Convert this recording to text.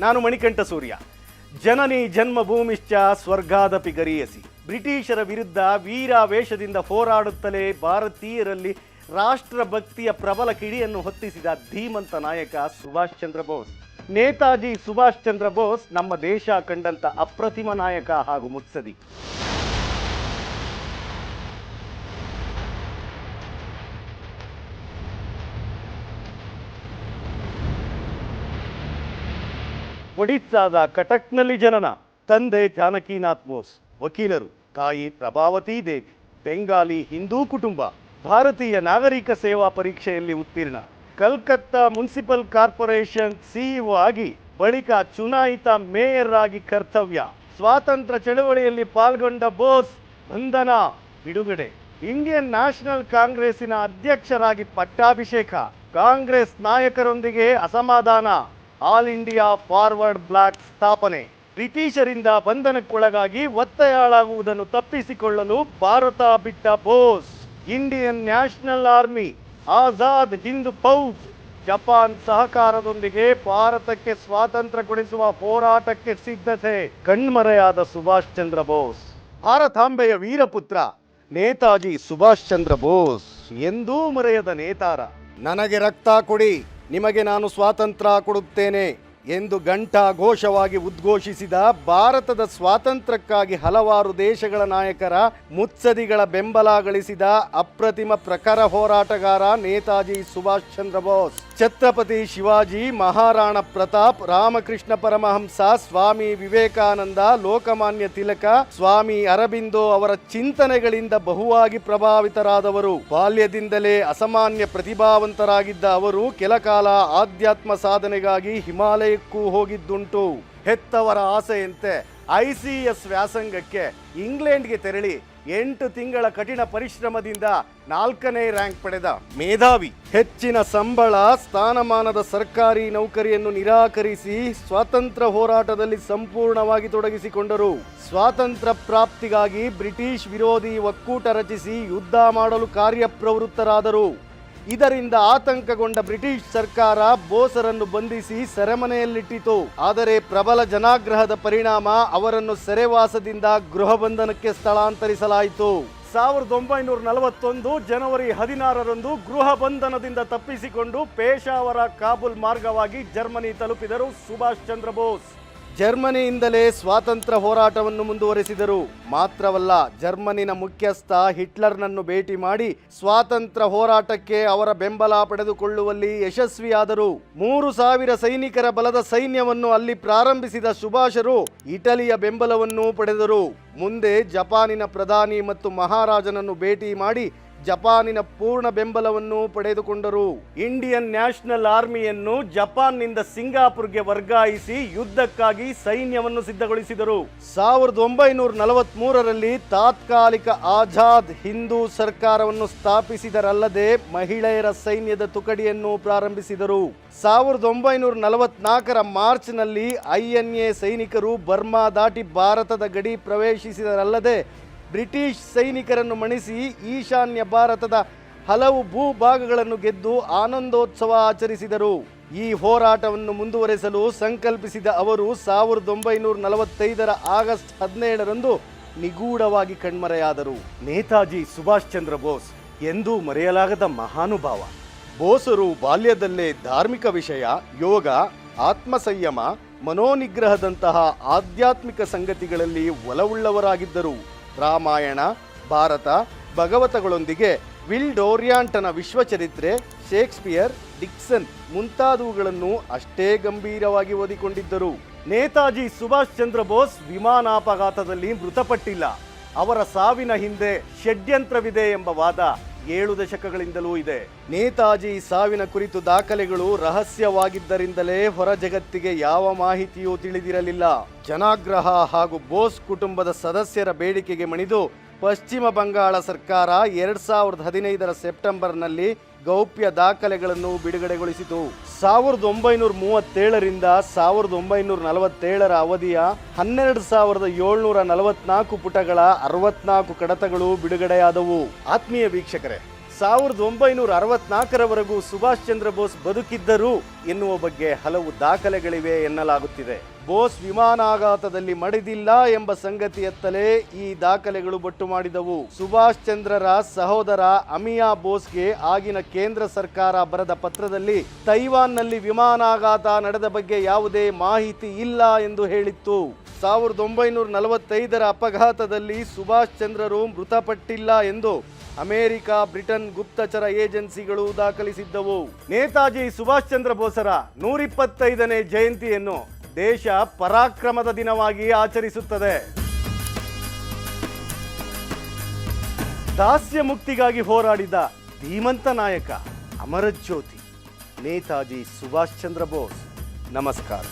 ನಾನು ಮಣಿಕಂಠ ಸೂರ್ಯ. ಜನನಿ ಜನ್ಮಭೂಮಿಶ್ಚ ಸ್ವರ್ಗಾದಪಿ ಗರಿಯಸಿ. ಬ್ರಿಟಿಷರ ವಿರುದ್ಧ ವೀರಾವೇಶದಿಂದ ಹೋರಾಡುತ್ತಲೇ ಭಾರತೀಯರಲ್ಲಿ ರಾಷ್ಟ್ರಭಕ್ತಿಯ ಪ್ರಬಲ ಕಿಡಿಯನ್ನು ಹೊತ್ತಿಸಿದ ಧೀಮಂತ ನಾಯಕ ಸುಭಾಷ್ ಚಂದ್ರ ಬೋಸ್. ನೇತಾಜಿ ಸುಭಾಷ್ ಚಂದ್ರ ಬೋಸ್ ನಮ್ಮ ದೇಶ ಕಂಡಂಥ ಅಪ್ರತಿಮ ನಾಯಕ ಹಾಗೂ ಮುತ್ಸದಿ. ಒಡಿಸ್ಸಾದ ಕಟಕ್ನಲ್ಲಿ ಜನನ. ತಂದೆ ಜಾನಕಿನಾಥ್ ಬೋಸ್ ವಕೀಲರು, ತಾಯಿ ಪ್ರಭಾವತಿ ದೇವಿ, ಬೆಂಗಾಲಿ ಹಿಂದೂ ಕುಟುಂಬ, ಭಾರತೀಯ ನಾಗರಿಕ ಸೇವಾ ಪರೀಕ್ಷೆಯಲ್ಲಿ ಉತ್ತೀರ್ಣ. ಕಲ್ಕತ್ತಾ ಮುನ್ಸಿಪಲ್ ಕಾರ್ಪೊರೇಷನ್ ಸಿಇಒ ಆಗಿ ಬಳಿಕ ಚುನಾಯಿತ ಮೇಯರ್ ಆಗಿ ಕರ್ತವ್ಯ. ಸ್ವಾತಂತ್ರ್ಯ ಚಳವಳಿಯಲ್ಲಿ ಪಾಲ್ಗೊಂಡ ಬೋಸ್ ಬಂಧನ ಬಿಡುಗಡೆ. ಇಂಡಿಯನ್ ನ್ಯಾಷನಲ್ ಕಾಂಗ್ರೆಸ್ಸಿನ ಅಧ್ಯಕ್ಷರಾಗಿ ಪಟ್ಟಾಭಿಷೇಕ. ಕಾಂಗ್ರೆಸ್ ನಾಯಕರೊಂದಿಗೆ ಅಸಮಾಧಾನ. ಆಲ್ ಇಂಡಿಯಾ ಫಾರ್ವರ್ಡ್ ಬ್ಲಾಕ್ ಸ್ಥಾಪನೆ. ಬ್ರಿಟಿಷರಿಂದ ಬಂಧನಕ್ಕೊಳಗಾಗಿ ಒತ್ತಾಯಾಳಾಗುವುದನ್ನು ತಪ್ಪಿಸಿಕೊಳ್ಳಲು ಭಾರತ ಬಿಟ್ಟ Bose. Indian National Army, Azad Hind Fauj, Japan ಸಹಕಾರದೊಂದಿಗೆ ಭಾರತಕ್ಕೆ ಸ್ವಾತಂತ್ರ್ಯ ಕೊಡಿಸುವ ಹೋರಾಟಕ್ಕೆ ಸಿದ್ಧತೆ. ಕಣ್ಮರೆಯಾದ ಸುಭಾಷ್ ಚಂದ್ರ ಬೋಸ್. ಭಾರತಾಂಬೆಯ ವೀರಪುತ್ರ, ನೇತಾಜಿ ಸುಭಾಷ್ ಚಂದ್ರ ಬೋಸ್. ಎಂದೂ ಮರೆಯದ ನೇತಾರ. ನನಗೆ ರಕ್ತ ಕೊಡಿ. ನಿಮಗೆ ನಾನು ಸ್ವಾತಂತ್ರ್ಯ ಕೊಡುತ್ತೇನೆ ಎಂದು ಘಂಟಾ ಘೋಷವಾಗಿ ಉದ್ಘೋಷಿಸಿದ ಭಾರತದ ಸ್ವಾತಂತ್ರ್ಯಕ್ಕಾಗಿ ಹಲವಾರು ದೇಶಗಳ ನಾಯಕರ ಮುತ್ಸದಿಗಳ ಬೆಂಬಲ ಗಳಿಸಿದ ಅಪ್ರತಿಮ ಪ್ರಖರ ಹೋರಾಟಗಾರ ನೇತಾಜಿ ಸುಭಾಷ್ ಚಂದ್ರ ಬೋಸ್. ಛತ್ರಪತಿ ಶಿವಾಜಿ, ಮಹಾರಾಣ ಪ್ರತಾಪ್, ರಾಮಕೃಷ್ಣ ಪರಮಹಂಸ, ಸ್ವಾಮಿ ವಿವೇಕಾನಂದ, ಲೋಕಮಾನ್ಯ ತಿಲಕ, ಸ್ವಾಮಿ ಅರಬಿಂದೋ ಅವರ ಚಿಂತನೆಗಳಿಂದ ಬಹುವಾಗಿ ಪ್ರಭಾವಿತರಾದವರು. ಬಾಲ್ಯದಿಂದಲೇ ಅಸಾಮಾನ್ಯ ಪ್ರತಿಭಾವಂತರಾಗಿದ್ದ ಅವರು ಕೆಲಕಾಲ ಆಧ್ಯಾತ್ಮ ಸಾಧನೆಗಾಗಿ ಹಿಮಾಲಯಕ್ಕೂ ಹೋಗಿದ್ದುಂಟು. ಹೆತ್ತವರ ಆಸೆಯಂತೆ ಐ ಸಿ ಎಸ್ ವ್ಯಾಸಂಗಕ್ಕೆ ಇಂಗ್ಲೆಂಡ್ಗೆ ತೆರಳಿ ಎಂಟು ತಿಂಗಳ ಕಠಿಣ ಪರಿಶ್ರಮದಿಂದ ನಾಲ್ಕನೇ ರ್ಯಾಂಕ್ ಪಡೆದ ಮೇಧಾವಿ ಹೆಚ್ಚಿನ ಸಂಬಳ, ಸ್ಥಾನಮಾನದ ಸರ್ಕಾರಿ ನೌಕರಿಯನ್ನು ನಿರಾಕರಿಸಿ ಸ್ವಾತಂತ್ರ್ಯ ಹೋರಾಟದಲ್ಲಿ ಸಂಪೂರ್ಣವಾಗಿ ತೊಡಗಿಸಿಕೊಂಡರು. ಸ್ವಾತಂತ್ರ್ಯ ಪ್ರಾಪ್ತಿಗಾಗಿ ಬ್ರಿಟಿಷ್ ವಿರೋಧಿ ಒಕ್ಕೂಟ ರಚಿಸಿ ಯುದ್ಧ ಮಾಡಲು ಕಾರ್ಯಪ್ರವೃತ್ತರಾದರು. ಇದರಿಂದ ಆತಂಕಗೊಂಡ ಬ್ರಿಟಿಷ್ ಸರ್ಕಾರ ಬೋಸರನ್ನು ಬಂಧಿಸಿ ಸೆರೆಮನೆಯಲ್ಲಿಟ್ಟಿತು. ಆದರೆ ಪ್ರಬಲ ಜನಾಗ್ರಹದ ಪರಿಣಾಮ ಅವರನ್ನು ಸೆರೆವಾಸದಿಂದ ಗೃಹ ಬಂಧನಕ್ಕೆ ಸ್ಥಳಾಂತರಿಸಲಾಯಿತು. ಸಾವಿರದ ಒಂಬೈನೂರ ನಲವತ್ತೊಂದು ಜನವರಿ ಹದಿನಾರರಂದು ಗೃಹ ಬಂಧನದಿಂದ ತಪ್ಪಿಸಿಕೊಂಡು ಪೇಶಾವರ ಕಾಬೂಲ್ ಮಾರ್ಗವಾಗಿ ಜರ್ಮನಿ ತಲುಪಿದರು ಸುಭಾಷ್ ಚಂದ್ರ ಬೋಸ್. ಜರ್ಮನಿಯಿಂದಲೇ ಸ್ವಾತಂತ್ರ್ಯ ಹೋರಾಟವನ್ನು ಮುಂದುವರೆಸಿದರು. ಮಾತ್ರವಲ್ಲ, ಜರ್ಮನಿನ ಮುಖ್ಯಸ್ಥ ಹಿಟ್ಲರ್ನನ್ನು ಭೇಟಿ ಮಾಡಿ ಸ್ವಾತಂತ್ರ್ಯ ಹೋರಾಟಕ್ಕೆ ಅವರ ಬೆಂಬಲ ಪಡೆದುಕೊಳ್ಳುವಲ್ಲಿ ಯಶಸ್ವಿಯಾದರು. ಮೂರು ಸಾವಿರ ಸೈನಿಕರ ಬಲದ ಸೈನ್ಯವನ್ನು ಅಲ್ಲಿ ಪ್ರಾರಂಭಿಸಿದ ಸುಭಾಷರು ಇಟಲಿಯ ಬೆಂಬಲವನ್ನು ಪಡೆದರು. ಮುಂದೆ ಜಪಾನಿನ ಪ್ರಧಾನಿ ಮತ್ತು ಮಹಾರಾಜನನ್ನು ಭೇಟಿ ಮಾಡಿ ಜಪಾನಿನ ಪೂರ್ಣ ಬೆಂಬಲವನ್ನು ಪಡೆದುಕೊಂಡರು. ಇಂಡಿಯನ್ ನ್ಯಾಷನಲ್ ಆರ್ಮಿಯನ್ನು ಜಪಾನ್ನಿಂದ ಸಿಂಗಾಪುರ್ಗೆ ವರ್ಗಾಯಿಸಿ ಯುದ್ಧಕ್ಕಾಗಿ ಸೈನ್ಯವನ್ನು ಸಿದ್ಧಗೊಳಿಸಿದರು. ಸಾವಿರದ ಒಂಬೈನೂರ ನಲವತ್ತ್ ಮೂರರಲ್ಲಿ ತಾತ್ಕಾಲಿಕ ಆಜಾದ್ ಹಿಂದೂ ಸರ್ಕಾರವನ್ನು ಸ್ಥಾಪಿಸಿದರಲ್ಲದೆ ಮಹಿಳೆಯರ ಸೈನ್ಯದ ತುಕಡಿಯನ್ನು ಪ್ರಾರಂಭಿಸಿದರು. ಸಾವಿರದ ಒಂಬೈನೂರ ನಲವತ್ನಾಲ್ಕರ ಮಾರ್ಚ್ನಲ್ಲಿ ಐಎನ್ಎ ಸೈನಿಕರು ಬರ್ಮಾ ದಾಟಿ ಭಾರತದ ಗಡಿ ಪ್ರವೇಶಿಸಿದರಲ್ಲದೆ ಬ್ರಿಟಿಷ್ ಸೈನಿಕರನ್ನು ಮಣಿಸಿ ಈಶಾನ್ಯ ಭಾರತದ ಹಲವು ಭೂಭಾಗಗಳನ್ನು ಗೆದ್ದು ಆನಂದೋತ್ಸವ ಆಚರಿಸಿದರು. ಈ ಹೋರಾಟವನ್ನು ಮುಂದುವರೆಸಲು ಸಂಕಲ್ಪಿಸಿದ ಅವರು ಸಾವಿರದ ಒಂಬೈನೂರ ನಲವತ್ತೈದರ ಆಗಸ್ಟ್ ಹದಿನೇಳರಂದು ನಿಗೂಢವಾಗಿ ಕಣ್ಮರೆಯಾದರು. ನೇತಾಜಿ ಸುಭಾಷ್ ಚಂದ್ರ ಬೋಸ್ ಎಂದೂ ಮರೆಯಲಾಗದ ಮಹಾನುಭಾವ. ಬೋಸರು ಬಾಲ್ಯದಲ್ಲೇ ಧಾರ್ಮಿಕ ವಿಷಯ, ಯೋಗ, ಆತ್ಮಸಂಯಮ, ಮನೋನಿಗ್ರಹದಂತಹ ಆಧ್ಯಾತ್ಮಿಕ ಸಂಗತಿಗಳಲ್ಲಿ ಒಲವುಳ್ಳವರಾಗಿದ್ದರು. ರಾಮಾಯಣ, ಭಾರತ, ಭಗವತಗಳೊಂದಿಗೆ ವಿಲ್ ಡೋರಿಯಾಂಟನ ವಿಶ್ವಚರಿತ್ರೆ, ಶೇಕ್ಸ್ಪಿಯರ್, ಡಿಕ್ಸನ್ ಮುಂತಾದವುಗಳನ್ನು ಅಷ್ಟೇ ಗಂಭೀರವಾಗಿ ಓದಿಕೊಂಡಿದ್ದರು. ನೇತಾಜಿ ಸುಭಾಷ್ ಚಂದ್ರ ಬೋಸ್ ವಿಮಾನಾಪಘಾತದಲ್ಲಿ ಮೃತಪಟ್ಟಿಲ್ಲ. ಅವರ ಸಾವಿನ ಹಿಂದೆ ಷಡ್ಯಂತ್ರವಿದೆ ಎಂಬ ವಾದ ಏಳು ದಶಕಗಳಿಂದಲೂ ಇದೆ. ನೇತಾಜಿ ಸಾವಿನ ಕುರಿತು ದಾಖಲೆಗಳು ರಹಸ್ಯವಾಗಿದ್ದರಿಂದಲೇ ಹೊರ ಜಗತ್ತಿಗೆ ಯಾವ ಮಾಹಿತಿಯೂ ತಿಳಿದಿರಲಿಲ್ಲ. ಜನಾಗ್ರಹ ಹಾಗೂ ಬೋಸ್ ಕುಟುಂಬದ ಸದಸ್ಯರ ಬೇಡಿಕೆಗೆ ಮಣಿದು ಪಶ್ಚಿಮ ಬಂಗಾಳ ಸರ್ಕಾರ ಎರಡ್ ಸಾವಿರದ ಹದಿನೈದರ ಸೆಪ್ಟೆಂಬರ್ನಲ್ಲಿ ಗೌಪ್ಯ ದಾಖಲೆಗಳನ್ನು ಬಿಡುಗಡೆಗೊಳಿಸಿತು. ಸಾವಿರದ ಒಂಬೈನೂರ ಮೂವತ್ತೇಳರಿಂದ ಸಾವಿರದ ಒಂಬೈನೂರ ನಲವತ್ತೇಳರ ಅವಧಿಯ ಹನ್ನೆರಡು ಸಾವಿರದ ಏಳ್ನೂರ ನಲವತ್ನಾಲ್ಕು ಪುಟಗಳ ಅರವತ್ನಾಲ್ಕು ಕಡತಗಳು ಬಿಡುಗಡೆಯಾದವು. ಆತ್ಮೀಯ ವೀಕ್ಷಕರೇ ಸಾವಿರದ ಒಂಬೈನೂರ ಅರವತ್ನಾಲ್ಕರವರೆಗೂ ಸುಭಾಷ್ ಚಂದ್ರ ಬೋಸ್ ಬದುಕಿದ್ದರು ಎನ್ನುವ ಬಗ್ಗೆ ಹಲವು ದಾಖಲೆಗಳಿವೆ ಎನ್ನಲಾಗುತ್ತಿದೆ. ಬೋಸ್ ವಿಮಾನಾಘಾತದಲ್ಲಿ ಮಡಿದಿಲ್ಲ ಎಂಬ ಸಂಗತಿಯತ್ತಲೇ ಈ ದಾಖಲೆಗಳು ಬಟ್ಟು ಮಾಡಿದವು. ಸುಭಾಷ್ ಚಂದ್ರರ ಸಹೋದರ ಅಮಿಯಾ ಬೋಸ್ಗೆ ಆಗಿನ ಕೇಂದ್ರ ಸರ್ಕಾರ ಬರೆದ ಪತ್ರದಲ್ಲಿ ತೈವಾನ್ನಲ್ಲಿ ವಿಮಾನಾಘಾತ ನಡೆದ ಬಗ್ಗೆ ಯಾವುದೇ ಮಾಹಿತಿ ಇಲ್ಲ ಎಂದು ಹೇಳಿತ್ತು. ಸಾವಿರದ ಒಂಬೈನೂರ ನಲವತ್ತೈದರ ಅಪಘಾತದಲ್ಲಿ ಸುಭಾಷ್ ಚಂದ್ರರು ಮೃತಪಟ್ಟಿಲ್ಲ ಎಂದು ಅಮೆರಿಕ, ಬ್ರಿಟನ್ ಗುಪ್ತಚರ ಏಜೆನ್ಸಿಗಳು ದಾಖಲಿಸಿದ್ದವು. ನೇತಾಜಿ ಸುಭಾಷ್ ಚಂದ್ರ ಬೋಸರ ನೂರಿಪ್ಪತ್ತೈದನೇ ಜಯಂತಿಯನ್ನು ದೇಶ ಪರಾಕ್ರಮದ ದಿನವಾಗಿ ಆಚರಿಸುತ್ತದೆ. ದಾಸ್ಯ ಮುಕ್ತಿಗಾಗಿ ಹೋರಾಡಿದ ಧೀಮಂತ ನಾಯಕ ಅಮರಜ್ಯೋತಿ, ನೇತಾಜಿ ಸುಭಾಷ್ ಚಂದ್ರ ಬೋಸ್, ನಮಸ್ಕಾರ.